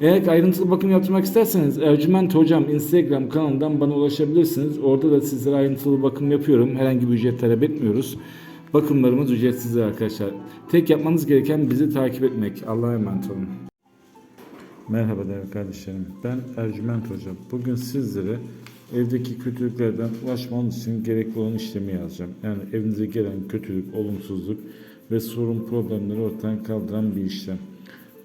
Eğer ayrıntılı bakım yaptırmak isterseniz Ercüment Hocam Instagram kanalından bana ulaşabilirsiniz. Orada da sizlere ayrıntılı bakım yapıyorum. Herhangi bir ücret talep etmiyoruz. Bakımlarımız ücretsizdir arkadaşlar. Tek yapmanız gereken bizi takip etmek. Allah'a emanet olun. Merhaba değerli kardeşlerim. Ben Ercüment Hocam. Bugün sizlere evdeki kötülüklerden ulaşmanız için gerekli olan işlemi yazacağım. Yani evinize gelen kötülük, olumsuzluk ve sorun problemleri ortadan kaldıran bir işlem.